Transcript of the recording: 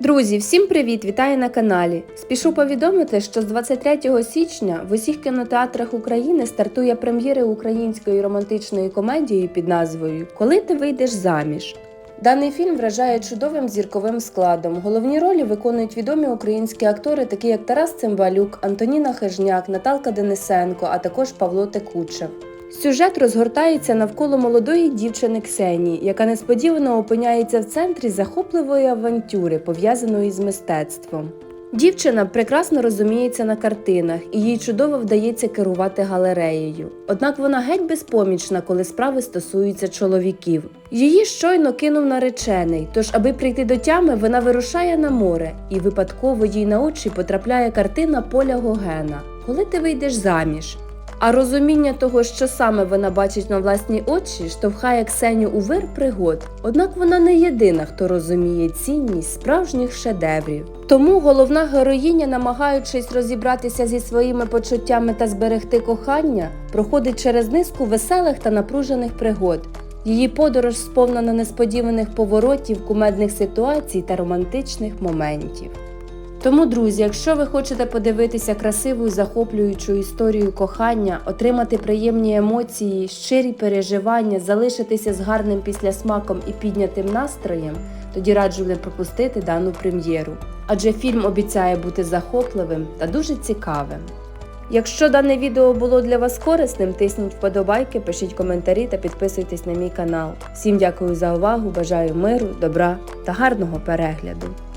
Друзі, всім привіт! Вітаю на каналі. Спішу повідомити, що з 23 січня в усіх кінотеатрах України стартує прем'єри української романтичної комедії під назвою Коли ти вийдеш заміж. Даний фільм вражає чудовим зірковим складом. Головні ролі виконують відомі українські актори, такі як Тарас Цимбалюк, Антоніна Хижняк, Наталка Денисенко, а також Павло Текучев. Сюжет розгортається навколо молодої дівчини Ксенії, яка несподівано опиняється в центрі захопливої авантюри, пов'язаної з мистецтвом. Дівчина прекрасно розуміється на картинах, і їй чудово вдається керувати галереєю. Однак вона геть безпомічна, коли справи стосуються чоловіків. Її щойно кинув наречений, тож, аби прийти до тями, вона вирушає на море, і випадково їй на очі потрапляє картина Поля Гогена Коли ти вийдеш заміж. А розуміння того, що саме вона бачить на власні очі, штовхає Ксеню у вир пригод. Однак вона не єдина, хто розуміє цінність справжніх шедеврів. Тому головна героїня, намагаючись розібратися зі своїми почуттями та зберегти кохання, проходить через низку веселих та напружених пригод. Її подорож сповнена несподіваних поворотів, кумедних ситуацій та романтичних моментів. Тому, друзі, якщо ви хочете подивитися красиву і захоплюючу історію кохання, отримати приємні емоції, щирі переживання, залишитися з гарним післясмаком і піднятим настроєм, тоді раджу не пропустити дану прем'єру. Адже фільм обіцяє бути захопливим та дуже цікавим. Якщо дане відео було для вас корисним, тисніть вподобайки, пишіть коментарі та підписуйтесь на мій канал. Всім дякую за увагу, бажаю миру, добра та гарного перегляду!